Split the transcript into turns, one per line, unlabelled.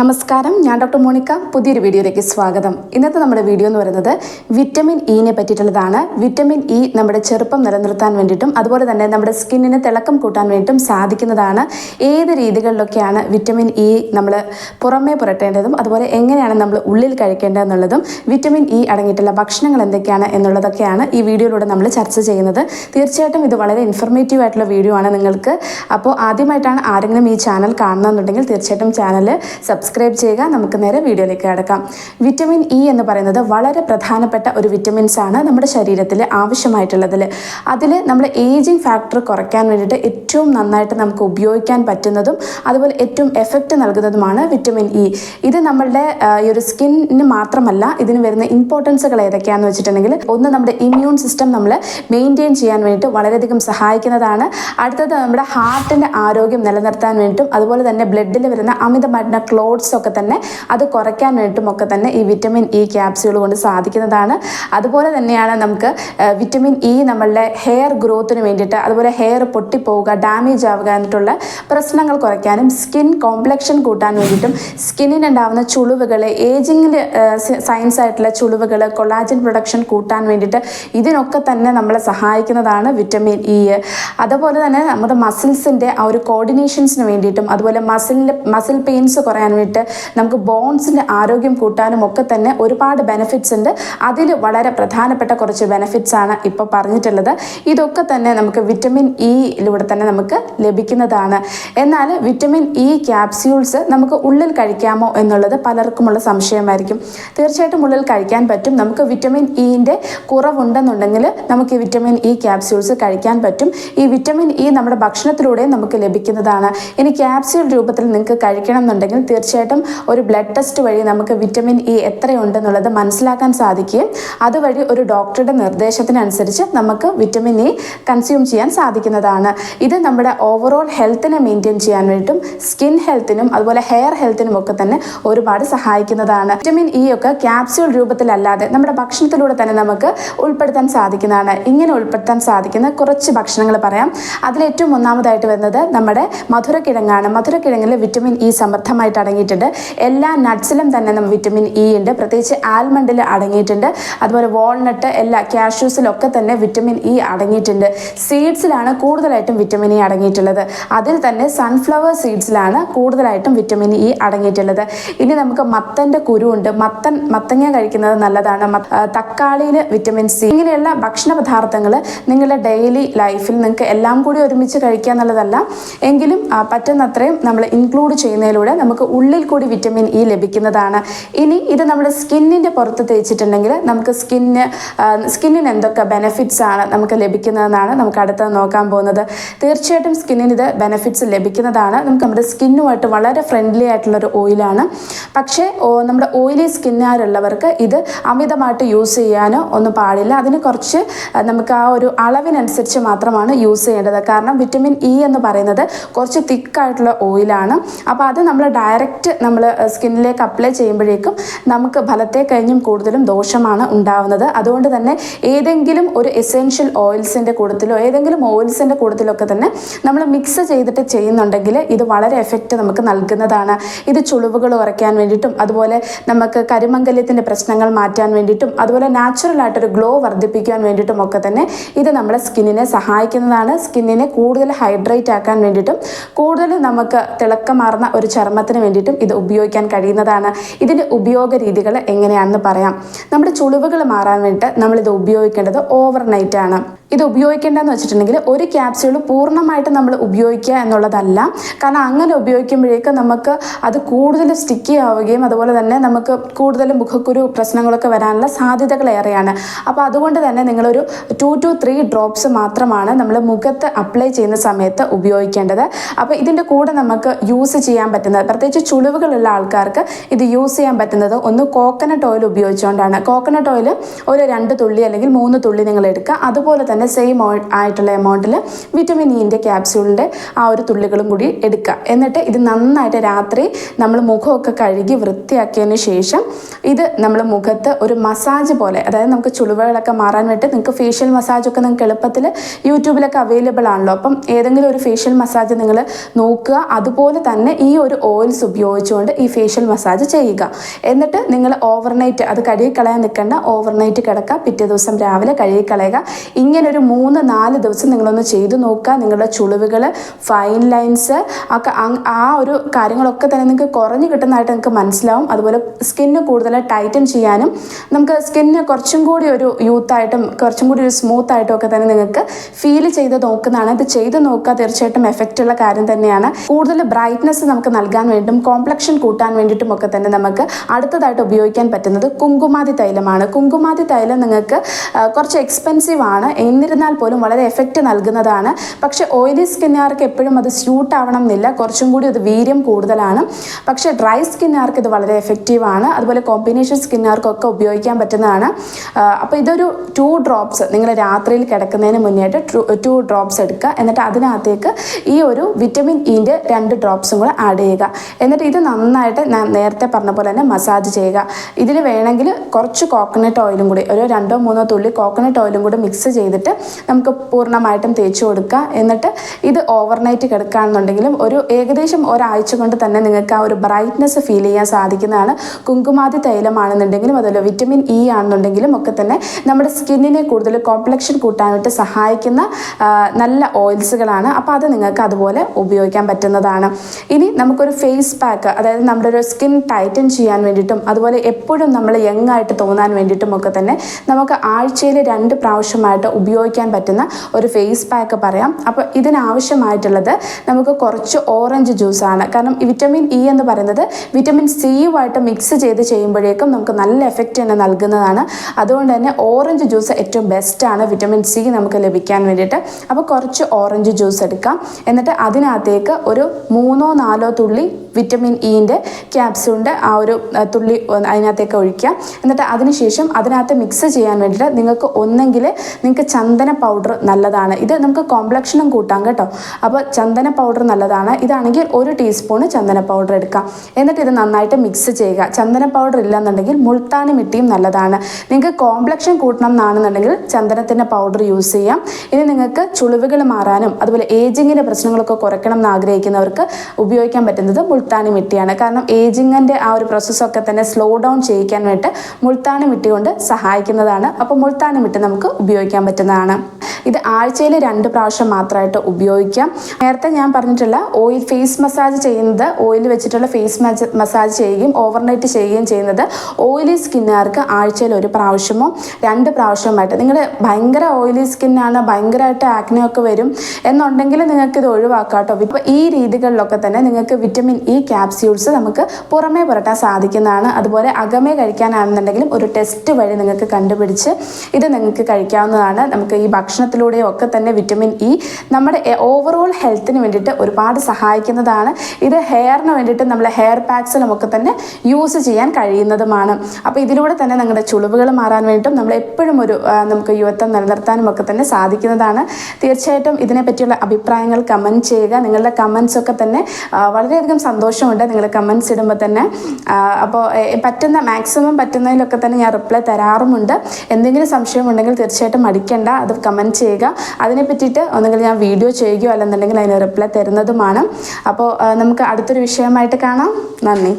നമസ്കാരം. ഞാൻ doctor Monica. പുതിയൊരു വീഡിയോയിലേക്ക് സ്വാഗതം. ഇന്നത്തെ നമ്മുടെ വീഡിയോ എന്ന് പറയുന്നത് വിറ്റമിൻ ഇനെ പറ്റിയിട്ടുള്ളതാണ്. വിറ്റമിൻ ഇ നമ്മുടെ ചെറുപ്പം നിലനിർത്താൻ വേണ്ടിയിട്ടും അതുപോലെ തന്നെ നമ്മുടെ സ്കിന്നിന് തിളക്കം കൂട്ടാൻ വേണ്ടിയിട്ടും സാധിക്കുന്നതാണ്. ഏത് രീതികളിലൊക്കെയാണ് വിറ്റമിൻ ഇ നമ്മൾ പുറമേ പുരട്ടേണ്ടതും അതുപോലെ എങ്ങനെയാണ് നമ്മൾ ഉള്ളിൽ കഴിക്കേണ്ടതെന്നുള്ളതും വിറ്റമിൻ ഇ അടങ്ങിയിട്ടുള്ള ഭക്ഷണങ്ങൾ എന്തൊക്കെയാണ് എന്നുള്ളതൊക്കെയാണ് ഈ വീഡിയോയിലൂടെ നമ്മൾ ചർച്ച ചെയ്യുന്നത്. തീർച്ചയായിട്ടും ഇത് വളരെ ഇൻഫർമേറ്റീവ് ആയിട്ടുള്ള വീഡിയോ ആണ് നിങ്ങൾക്ക്. അപ്പോൾ ആദ്യമായിട്ടാണ് ആരെങ്കിലും ഈ ചാനൽ കാണണമെന്നുണ്ടെങ്കിൽ തീർച്ചയായിട്ടും ചാനൽ സബ്സ്ക്രൈബ് ചെയ്യുക. നമുക്ക് നേരെ വീഡിയോയിലേക്ക് കിടക്കാം. വിറ്റമിൻ ഇ എന്ന് പറയുന്നത് വളരെ പ്രധാനപ്പെട്ട ഒരു വിറ്റമിൻസ് ആണ് നമ്മുടെ ശരീരത്തിൽ ആവശ്യമായിട്ടുള്ളതിൽ. അതിൽ നമ്മൾ ഏജിങ് ഫാക്ടർ കുറയ്ക്കാൻ വേണ്ടിയിട്ട് ഏറ്റവും നന്നായിട്ട് നമുക്ക് ഉപയോഗിക്കാൻ പറ്റുന്നതും അതുപോലെ ഏറ്റവും എഫക്റ്റ് നൽകുന്നതുമാണ് വിറ്റമിൻ ഇ ഇത് നമ്മളുടെ ഈ ഒരു സ്കിന്നിന് മാത്രമല്ല ഇതിന് വരുന്ന ഇമ്പോർട്ടൻസുകൾ ഏതൊക്കെയാണെന്ന് വെച്ചിട്ടുണ്ടെങ്കിൽ ഒന്ന് നമ്മുടെ ഇമ്മ്യൂൺ സിസ്റ്റം നമ്മൾ മെയിന്റെയിൻ ചെയ്യാൻ വേണ്ടിയിട്ട് വളരെയധികം സഹായിക്കുന്നതാണ്. അടുത്തത് നമ്മുടെ ഹാർട്ടിന്റെ ആരോഗ്യം നിലനിർത്താൻ വേണ്ടിയിട്ടും അതുപോലെ തന്നെ ബ്ലഡിൽ വരുന്ന അമിതമായിട്ടുള്ള ക്ലോട്ട്സ് ഒക്കെ തന്നെ അത് കുറയ്ക്കാൻ വേണ്ടിയിട്ടും ഒക്കെ തന്നെ ഈ വിറ്റമിൻ ഇ ക്യാപ്സ്യൂൾ കൊണ്ട് സാധിക്കുന്നതാണ്. അതുപോലെ തന്നെയാണ് നമുക്ക് വിറ്റമിൻ ഇ നമ്മളുടെ ഹെയർ ഗ്രോത്തിന് വേണ്ടിയിട്ട് അതുപോലെ ഹെയർ പൊട്ടിപ്പോവുക ഡാമേജ് ആവുക എന്നിട്ടുള്ള പ്രശ്നങ്ങൾ കുറയ്ക്കാനും സ്കിൻ കോംപ്ലക്ഷൻ കൂട്ടാൻ വേണ്ടിയിട്ടും സ്കിന്നിനുണ്ടാവുന്ന ചുളിവുകൾ ഏജിങ്ങിൽ സയൻസ് ആയിട്ടുള്ള ചുളിവുകൾ കൊളാജൻ പ്രൊഡക്ഷൻ കൂട്ടാൻ വേണ്ടിയിട്ട് ഇതിനൊക്കെ തന്നെ നമ്മളെ സഹായിക്കുന്നതാണ് വിറ്റമിൻ ഇ അതുപോലെ തന്നെ നമ്മുടെ മസിൽസിന്റെ ആ ഒരു കോർഡിനേഷൻസിന് വേണ്ടിയിട്ടും അതുപോലെ മസിലിന്റെ മസിൽ പെയിൻസ് കുറയാൻ വേണ്ടിയിട്ട് നമുക്ക് ബോൺസിന്റെ ആരോഗ്യം കൂട്ടാനും ഒക്കെ തന്നെ ഒരുപാട് ബെനിഫിറ്റ്സ് ഉണ്ട്. അതിൽ വളരെ പ്രധാനപ്പെട്ട കുറച്ച് ബെനിഫിറ്റ്സ് ആണ് ഇപ്പോൾ പറഞ്ഞിട്ടുള്ളത്. ഇതൊക്കെ തന്നെ നമുക്ക് വിറ്റമിൻ ഇയിലൂടെ തന്നെ നമുക്ക് ലഭിക്കുന്നതാണ്. എന്നാൽ വിറ്റമിൻ ഇ ക്യാപ്സ്യൂൾസ് നമുക്ക് ഉള്ളിൽ കഴിക്കാമോ എന്നുള്ളത് പലർക്കുമുള്ള സംശയമായിരിക്കും. തീർച്ചയായിട്ടും ഉള്ളിൽ കഴിക്കാൻ പറ്റും. നമുക്ക് വിറ്റമിൻ ഇന്റെ കുറവുണ്ടെന്നുണ്ടെങ്കിൽ നമുക്ക് ഈ വിറ്റമിൻ ഇ ക്യാപ്സ്യൂൾസ് കഴിക്കാൻ പറ്റും. ഈ വിറ്റമിൻ ഇ നമ്മുടെ ഭക്ഷണത്തിലൂടെ നമുക്ക് ലഭിക്കുന്നതാണ്. ഇനി ക്യാപ്സ്യൂൾ രൂപത്തിൽ നിങ്ങൾക്ക് കഴിക്കണം എന്നുണ്ടെങ്കിൽ തീർച്ചയായിട്ടും ഒരു ബ്ലഡ് ടെസ്റ്റ് വഴി നമുക്ക് വിറ്റമിൻ ഇ എത്രയുണ്ടെന്നുള്ളത് മനസ്സിലാക്കാൻ സാധിക്കുകയും അതുവഴി ഒരു ഡോക്ടറുടെ നിർദ്ദേശത്തിനനുസരിച്ച് നമുക്ക് വിറ്റമിൻ ഇ കൺസ്യൂം ചെയ്യാൻ സാധിക്കുന്നതാണ്. ഇത് നമ്മുടെ ഓവറോൾ ഹെൽത്തിനെ മെയിന്റെയിൻ ചെയ്യാൻ വേണ്ടിയിട്ടും സ്കിൻ ഹെൽത്തിനും അതുപോലെ ഹെയർ ഹെൽത്തിനും ഒക്കെ തന്നെ ഒരുപാട് സഹായിക്കുന്നതാണ്. വിറ്റമിൻ ഇ ഒക്കെ ക്യാപ്സ്യൂൾ രൂപത്തിലല്ലാതെ നമ്മുടെ ഭക്ഷണത്തിലൂടെ തന്നെ നമുക്ക് ഉൾപ്പെടുത്താൻ സാധിക്കുന്നതാണ്. ഇങ്ങനെ ഉൾപ്പെടുത്താൻ സാധിക്കുന്ന കുറച്ച് ഭക്ഷണങ്ങൾ പറയാം. അതിലേറ്റവും ഒന്നാമതായിട്ട് വരുന്നത് നമ്മുടെ മധുരക്കിഴങ്ങാണ്. മധുരക്കിഴങ്ങിൽ വിറ്റമിൻ ഇ സമൃദ്ധമായിട്ട് അടങ്ങിയിട്ടുണ്ട്. എല്ലാ നട്ട്സിലും തന്നെ നമ്മൾ വിറ്റമിൻ ഇ ഉണ്ട്. പ്രത്യേകിച്ച് ആൽമണ്ടിൽ അടങ്ങിയിട്ടുണ്ട്. അതുപോലെ വാൾനട്ട് എല്ലാ കാഷ്യൂസിലൊക്കെ തന്നെ വിറ്റമിൻ ഇ അടങ്ങിയിട്ടുണ്ട്. സീഡ്സിലാണ് കൂടുതലായിട്ടും വിറ്റമിൻ ഇ അടങ്ങിയിട്ടുള്ളത്. അതിൽ തന്നെ സൺഫ്ലവർ സീഡ്സിലാണ് കൂടുതലായിട്ടും വിറ്റമിൻ ഇ അടങ്ങിയിട്ടുള്ളത്. ഇനി നമുക്ക് മത്തന്റെ കുരുവുണ്ട്. മത്തൻ മത്തങ്ങ കഴിക്കുന്നത് നല്ലതാണ്. തക്കാളിയിൽ വിറ്റമിൻ സി ഇങ്ങനെയുള്ള ഭക്ഷണ പദാർത്ഥങ്ങൾ നിങ്ങളുടെ ഡെയിലി ലൈഫിൽ നിങ്ങൾക്ക് എല്ലാം കൂടി ഒരുമിച്ച് കഴിക്കുക എന്നുള്ളതല്ല. എങ്കിലും പറ്റുന്നത്രയും നമ്മൾ ഇൻക്ലൂഡ് ചെയ്യുന്നതിലൂടെ നമുക്ക് ഉള്ളിൽ കൂടി വിറ്റമിൻ ഇ ലഭിക്കുന്നതാണ്. ഇനി ഇത് നമ്മുടെ സ്കിന്നിന്റെ പുറത്ത് തേച്ചിട്ടുണ്ടെങ്കിൽ നമുക്ക് സ്കിന്ന് സ്കിന്നിന് എന്തൊക്കെ ബെനഫിറ്റ്സ് ആണ് നമുക്ക് ലഭിക്കുന്നതെന്നാണ് നമുക്ക് അടുത്തത് നോക്കാൻ പോകുന്നത്. തീർച്ചയായിട്ടും സ്കിന്നിന് ഇത് ബെനഫിറ്റ്സ് ലഭിക്കുന്നതാണ്. നമുക്ക് നമ്മുടെ സ്കിന്നുമായിട്ട് വളരെ ഫ്രണ്ട്ലി ആയിട്ടുള്ളൊരു ഓയിലാണ് പക്ഷേ നമ്മുടെ ഓയിലി സ്കിന്നുകാരുള്ളവർക്ക് ഇത് അമിതമായിട്ട് യൂസ് ചെയ്യാനോ ഒന്നും പാടില്ല. അതിന് കുറച്ച് നമുക്ക് ആ ഒരു അളവിനനുസരിച്ച് മാത്രമാണ് യൂസ് ചെയ്യേണ്ടത്. കാരണം വിറ്റമിൻ ഇ എന്ന് പറയുന്നത് കുറച്ച് തിക്കായിട്ടുള്ള ഓയിലാണ് അപ്പോൾ അത് നമ്മൾ ഡയറക്റ്റ് നമ്മൾ സ്കിന്നിലേക്ക് അപ്ലൈ ചെയ്യുമ്പോഴേക്കും നമുക്ക് ഫലത്തെ കഴിഞ്ഞും കൂടുതലും ദോഷമാണ് ഉണ്ടാവുന്നത്. അതുകൊണ്ട് തന്നെ ഏതെങ്കിലും ഒരു എസെൻഷ്യൽ ഓയിൽസിന്റെ കൂട്ടത്തിലോ ഏതെങ്കിലും ഓയിൽസിന്റെ കൂട്ടത്തിലൊക്കെ തന്നെ നമ്മൾ മിക്സ് ചെയ്തിട്ട് ചെയ്യുന്നുണ്ടെങ്കിൽ ഇത് വളരെ എഫക്റ്റ് നമുക്ക് നൽകുന്നതാണ്. ഇത് ചുളിവുകൾ കുറയ്ക്കാൻ വേണ്ടിയിട്ടും അതുപോലെ നമുക്ക് കരിമംഗല്യത്തിന്റെ പ്രശ്നങ്ങൾ മാറ്റാൻ വേണ്ടിയിട്ടും അതുപോലെ നാച്ചുറൽ ആയിട്ടൊരു ഗ്ലോ വർദ്ധിപ്പിക്കാൻ വേണ്ടിയിട്ടും ഒക്കെ തന്നെ ഇത് നമ്മുടെ സ്കിന്നിനെ സഹായിക്കുന്നതാണ്. സ്കിന്നിനെ കൂടുതൽ ഹൈഡ്രേറ്റ് ആക്കാൻ വേണ്ടിയിട്ടും കൂടുതൽ നമുക്ക് തിളക്കമാർന്ന ഒരു ചർമ്മത്തിന് വേണ്ടിയിട്ടും ഇത് ഉപയോഗിക്കാൻ കഴിയുന്നതാണ്. ഇതിന്റെ ഉപയോഗ രീതികൾ എങ്ങനെയാണെന്ന് പറയാം. നമ്മുടെ ചുളിവുകൾ മാറാൻ വേണ്ടിയിട്ട് നമ്മളിത് ഉപയോഗിക്കേണ്ടത് ഓവർനൈറ്റ് ആണ്. ഇത് ഉപയോഗിക്കേണ്ടതെന്ന് വെച്ചിട്ടുണ്ടെങ്കിൽ ഒരു ക്യാപ്സ്യൂൾ പൂർണമായിട്ട് നമ്മൾ ഉപയോഗിക്കുക എന്നുള്ളതല്ല. കാരണം അങ്ങനെ ഉപയോഗിക്കുമ്പോഴേക്ക് നമുക്ക് അത് കൂടുതൽ സ്റ്റിക്കി ആവുകയും അതുപോലെ തന്നെ നമുക്ക് കൂടുതൽ മുഖക്കുരു പ്രശ്നങ്ങളൊക്കെ വരാനുള്ള സാധ്യതകൾ ഏറെയാണ്. അപ്പോൾ അതുകൊണ്ട് തന്നെ നിങ്ങളൊരു ടു ടു ത്രീ ഡ്രോപ്സ് മാത്രമാണ് നമ്മൾ മുഖത്ത് അപ്ലൈ ചെയ്യുന്ന സമയത്ത് ഉപയോഗിക്കേണ്ടത്. അപ്പോൾ ഇതിന്റെ കൂടെ നമുക്ക് യൂസ് ചെയ്യാൻ പറ്റുന്നത്. പ്രത്യേകിച്ച് ചുളിവുകളുള്ള ആൾക്കാർക്ക് ഇത് യൂസ് ചെയ്യാൻ പറ്റുന്നത് ഒന്ന് കോക്കനട്ട് ഓയിൽ ഉപയോഗിച്ചുകൊണ്ടാണ്. കോക്കനട്ട് ഓയിൽ ഒരു രണ്ട് തുള്ളി അല്ലെങ്കിൽ മൂന്ന് തുള്ളി നിങ്ങൾ എടുക്കുക. അതുപോലെ തന്നെ സെയിം ആയിട്ടുള്ള എമൗണ്ടിൽ വിറ്റമിൻ ഇന്റെ ക്യാപ്സ്യൂളിന്റെ ആ ഒരു തുള്ളികളും കൂടി എടുക്കുക. എന്നിട്ട് ഇത് നന്നായിട്ട് രാത്രി നമ്മൾ മുഖമൊക്കെ കഴുകി വൃത്തിയാക്കിയതിന് ശേഷം ഇത് നമ്മൾ മുഖത്ത് ഒരു മസാജ് പോലെ അതായത് നമുക്ക് ചുളിവുകളൊക്കെ മാറാൻ വേണ്ടി നിങ്ങൾക്ക് ഫേഷ്യൽ മസാജൊക്കെ നിങ്ങൾക്ക് എളുപ്പത്തിൽ യൂട്യൂബിലൊക്കെ അവൈലബിൾ ആണല്ലോ. അപ്പം ഏതെങ്കിലും ഒരു ഫേഷ്യൽ മസാജ് നിങ്ങൾ നോക്കുക. അതുപോലെ തന്നെ ഈ ഒരു ഓയിൽസ് ഉപയോഗിച്ചുകൊണ്ട് ഈ ഫേഷ്യൽ മസാജ് ചെയ്യുക. എന്നിട്ട് നിങ്ങൾ ഓവർനൈറ്റ് അത് കഴുകിക്കളയാൻ നിൽക്കേണ്ട. ഓവർനൈറ്റ് കിടക്കുക. പിറ്റേ ദിവസം രാവിലെ കഴുകിക്കളയുക. ഇങ്ങനെ ഒരു മൂന്ന് നാല് ദിവസം നിങ്ങളൊന്ന് ചെയ്തു നോക്കുക. നിങ്ങളുടെ ചുളിവുകൾ ഫൈൻ ലൈൻസ് ഒക്കെ ആ ഒരു കാര്യങ്ങളൊക്കെ തന്നെ നിങ്ങൾക്ക് കുറഞ്ഞു കിട്ടുന്നതായിട്ട് നിങ്ങൾക്ക് മനസ്സിലാവും. അതുപോലെ സ്കിന്ന് കൂടുതൽ ടൈറ്റൻ ചെയ്യാനും നമുക്ക് സ്കിന്ന് കുറച്ചും കൂടി ഒരു യൂത്തായിട്ടും കുറച്ചും കൂടി ഒരു സ്മൂത്ത് ആയിട്ടും ഒക്കെ തന്നെ നിങ്ങൾക്ക് ഫീൽ ചെയ്ത് നോക്കുന്നതാണ്. ഇത് ചെയ്ത് നോക്കുക തീർച്ചയായിട്ടും എഫക്റ്റ് ഉള്ള കാര്യം തന്നെയാണ്. കൂടുതൽ ബ്രൈറ്റ്നസ് നമുക്ക് നൽകാൻ വേണ്ടിയിട്ടും കോംപ്ലക്ഷൻ കൂട്ടാൻ വേണ്ടിയിട്ടും ഒക്കെ തന്നെ നമുക്ക് അടുത്തതായിട്ട് ഉപയോഗിക്കാൻ പറ്റുന്നത് കുങ്കുമാതി തൈലമാണ്. കുങ്കുമാതി തൈലം നിങ്ങൾക്ക് കുറച്ച് എക്സ്പെൻസീവ് ആണ്. എന്നിരുന്നാൽ പോലും വളരെ എഫക്റ്റ് നൽകുന്നതാണ്. പക്ഷേ ഓയിലി സ്കിന്നുകാർക്ക് എപ്പോഴും അത് സ്യൂട്ട് ആവണം എന്നില്ല കുറച്ചും കൂടി അത് വീര്യം കൂടുതലാണ്. പക്ഷേ ഡ്രൈ സ്കിന്നുകാർക്ക് ഇത് വളരെ എഫക്റ്റീവ് ആണ്. അതുപോലെ കോമ്പിനേഷൻ സ്കിന്നുകാർക്കൊക്കെ ഉപയോഗിക്കാൻ പറ്റുന്നതാണ്. അപ്പോൾ ഇതൊരു ടു ഡ്രോപ്സ് നിങ്ങൾ രാത്രിയിൽ കിടക്കുന്നതിന് മുന്നേയായിട്ട് ടു ഡ്രോപ്സ് എടുക്കുക. എന്നിട്ട് അതിനകത്തേക്ക് ഈ ഒരു വിറ്റമിൻ ഇന്റെ രണ്ട് ഡ്രോപ്സും കൂടെ ആഡ് ചെയ്യുക. എന്നിട്ട് ഇത് നന്നായിട്ട് നേരത്തെ പറഞ്ഞ പോലെ തന്നെ മസാജ് ചെയ്യുക. ഇതിൽ വേണമെങ്കിൽ കുറച്ച് കോക്കനട്ട് ഓയിലും കൂടി ഒരു രണ്ടോ മൂന്നോ തുള്ളി കോക്കനട്ട് ഓയിലും കൂടി മിക്സ് ചെയ്തിട്ട് നമുക്ക് പൂർണമായിട്ടും തേച്ച് കൊടുക്കുക. എന്നിട്ട് ഇത് ഓവർനൈറ്റ് കിടക്കുകയാണെന്നുണ്ടെങ്കിലും ഒരു ഏകദേശം ഒരാഴ്ച കൊണ്ട് തന്നെ നിങ്ങൾക്ക് ആ ഒരു ബ്രൈറ്റ്നസ് ഫീൽ ചെയ്യാൻ സാധിക്കുന്നതാണ്. കുങ്കുമാതി തൈലമാണെന്നുണ്ടെങ്കിലും അതുപോലെ വിറ്റമിൻ ഇ ആണെന്നുണ്ടെങ്കിലും ഒക്കെ തന്നെ നമ്മുടെ സ്കിന്നിനെ കൂടുതൽ കോംപ്ലക്ഷൻ കൂട്ടാനായിട്ട് സഹായിക്കുന്ന നല്ല ഓയിൽസുകളാണ് അപ്പോൾ അത് നിങ്ങൾക്ക് അതുപോലെ ഉപയോഗിക്കാൻ പറ്റുന്നതാണ്. ഇനി നമുക്കൊരു ഫേസ് പാക്ക് അതായത് നമ്മുടെ ഒരു സ്കിൻ ടൈറ്റൻ ചെയ്യാൻ വേണ്ടിയിട്ടും അതുപോലെ എപ്പോഴും നമ്മൾ യങ് ആയിട്ട് തോന്നാൻ വേണ്ടിയിട്ടും ഒക്കെ തന്നെ നമുക്ക് ആഴ്ചയിൽ രണ്ട് പ്രാവശ്യമായിട്ട് ഉപയോഗിക്കാൻ പറ്റുന്ന ഒരു ഫേസ് പാക്ക് പറയാം. അപ്പോൾ ഇതിനാവശ്യമായിട്ടുള്ളത് നമുക്ക് കുറച്ച് ഓറഞ്ച് ജ്യൂസാണ് കാരണം വിറ്റമിൻ ഇ എന്ന് പറയുന്നത് വിറ്റമിൻ സിയുമായിട്ട് മിക്സ് ചെയ്ത് ചെയ്യുമ്പോഴേക്കും നമുക്ക് നല്ല എഫക്റ്റ് തന്നെ നൽകുന്നതാണ്. അതുകൊണ്ട് തന്നെ ഓറഞ്ച് ജ്യൂസ് ഏറ്റവും ബെസ്റ്റാണ് വിറ്റമിൻ സി നമുക്ക് ലഭിക്കാൻ വേണ്ടിയിട്ട്. അപ്പോൾ കുറച്ച് ഓറഞ്ച് ജ്യൂസ് എടുക്കാം. എന്നിട്ട് അതിനകത്തേക്ക് ഒരു മൂന്നോ നാലോ തുള്ളി വിറ്റമിൻ ഇന്റെ ക്യാപ്സ്യൂളിന്റെ ആ ഒരു തുള്ളി അതിനകത്തേക്ക് ഒഴിക്കുക എന്നിട്ട് അതിനുശേഷം അതിനകത്ത് മിക്സ് ചെയ്യാൻ വേണ്ടിയിട്ട് നിങ്ങൾക്ക് ഒന്നെങ്കിൽ നിങ്ങൾക്ക് ചന്ദന പൗഡർ നല്ലതാണ്. ഇത് നമുക്ക് കോംപ്ലക്ഷനും കൂട്ടാം കേട്ടോ. അപ്പോൾ ചന്ദന പൗഡർ നല്ലതാണ്. ഇതാണെങ്കിൽ ഒരു ടീസ്പൂണ് ചന്ദന പൗഡർ എടുക്കാം. എന്നിട്ട് ഇത് നന്നായിട്ട് മിക്സ് ചെയ്യുക. ചന്ദന പൗഡർ ഇല്ലെന്നുണ്ടെങ്കിൽ മുൾത്താനി മിട്ടിയും നല്ലതാണ്. നിങ്ങൾക്ക് കോംപ്ലക്ഷൻ കൂട്ടണം എന്നാണെന്നുണ്ടെങ്കിൽ ചന്ദനത്തിന്റെ പൗഡർ യൂസ് ചെയ്യാം. ഇനി നിങ്ങൾക്ക് ചുളിവുകൾ മാറാനും അതുപോലെ ഏജിങ്ങിന്റെ പ്രശ്നങ്ങളൊക്കെ കുറയ്ക്കണം എന്ന് ആഗ്രഹിക്കുന്നവർക്ക് ഉപയോഗിക്കാൻ പറ്റുന്നത് മുൾത്താനി മിട്ടിയാണ്. കാരണം ഏജിങ്ങിന്റെ ആ ഒരു പ്രോസസ്സൊക്കെ തന്നെ സ്ലോ ഡൗൺ ചെയ്യിക്കാൻ വേണ്ടി മുൾത്താണി മിട്ടി കൊണ്ട് സഹായിക്കുന്നതാണ്. അപ്പോൾ മുൾത്താണി മിട്ടി നമുക്ക് ഉപയോഗിക്കാൻ പറ്റുന്നതാണ്. ഇത് ആഴ്ചയിൽ രണ്ട് പ്രാവശ്യം മാത്രമായിട്ട് ഉപയോഗിക്കാം. നേരത്തെ ഞാൻ പറഞ്ഞിട്ടുള്ള ഓയിൽ ഫേസ് മസാജ് ചെയ്യുന്നത് ഓയിൽ വെച്ചിട്ടുള്ള ഫേസ് മസാജ് ചെയ്യുകയും ഓവർനൈറ്റ് ചെയ്യുകയും ചെയ്യുന്നത് ഓയിലി സ്കിന്നുകാർക്ക് ആഴ്ചയിൽ ഒരു പ്രാവശ്യമോ രണ്ട് പ്രാവശ്യമായിട്ട് നിങ്ങൾ ഭയങ്കര ഓയിലി സ്കിന്നാണ് ഭയങ്കരമായിട്ട് ആക്നയൊക്കെ വരും എന്നുണ്ടെങ്കിൽ നിങ്ങൾക്ക് ഇത് ഒഴിവാക്കാം കേട്ടോ. ഇപ്പോൾ ഈ രീതികളിലൊക്കെ തന്നെ നിങ്ങൾക്ക് വിറ്റമിൻ ഇ ക്യാപ്സ്യൂൾസ് നമുക്ക് പുറമേ പുരട്ടാൻ സാധിക്കുന്നതാണ്. അതുപോലെ അകമേ കഴിക്കാനാണെന്നുണ്ടെങ്കിലും ഒരു ടെസ്റ്റ് വഴി നിങ്ങൾക്ക് കണ്ടുപിടിച്ച് ഇത് നിങ്ങൾക്ക് കഴിക്കാവുന്നതാണ്. നമുക്ക് ഈ ഭക്ഷണത്തിലൂടെയും ഒക്കെ തന്നെ വിറ്റമിൻ ഇ നമ്മുടെ ഓവറോൾ ഹെൽത്തിന് വേണ്ടിയിട്ട് ഒരുപാട് സഹായിക്കുന്നതാണ്. ഇത് ഹെയറിന് വേണ്ടിയിട്ട് നമ്മൾ ഹെയർ പാക്സിലും ഒക്കെ തന്നെ യൂസ് ചെയ്യാൻ കഴിയുന്നതുമാണ്. അപ്പോൾ ഇതിലൂടെ തന്നെ നിങ്ങളുടെ ചുളിവുകൾ മാറാൻ വേണ്ടിയിട്ടും നമ്മൾ എപ്പോഴും ഒരു നമുക്ക് യുവത്വം നിലനിർത്താനും ഒക്കെ തന്നെ സാധിക്കുന്നതാണ്. തീർച്ചയായിട്ടും ഇതിനെപ്പറ്റിയുള്ള അഭിപ്രായങ്ങൾ കമന്റ് ചെയ്യുക. നിങ്ങളുടെ കമൻസ് ഒക്കെ തന്നെ വളരെയധികം വളരെയധികം സന്തോഷമുണ്ട്. നിങ്ങൾ കമൻസ് ഇടുമ്പോൾ തന്നെ. അപ്പോൾ പറ്റുന്ന മാക്സിമം പറ്റുന്നതിലൊക്കെ തന്നെ ഞാൻ റിപ്ലൈ തരാറുമുണ്ട്. എന്തെങ്കിലും സംശയം ഉണ്ടെങ്കിൽ തീർച്ചയായിട്ടും മടിക്കേണ്ട. അത് കമന്റ് ചെയ്യുക. അതിനെ പറ്റിയിട്ട് ഒന്നുകിൽ ഞാൻ വീഡിയോ ചെയ്യുകയോ അല്ലെന്നുണ്ടെങ്കിൽ അതിന് റിപ്ലൈ തരുന്നതുമാണ്. അപ്പോൾ നമുക്ക് അടുത്തൊരു വിഷയമായിട്ട് കാണാം. നന്ദി.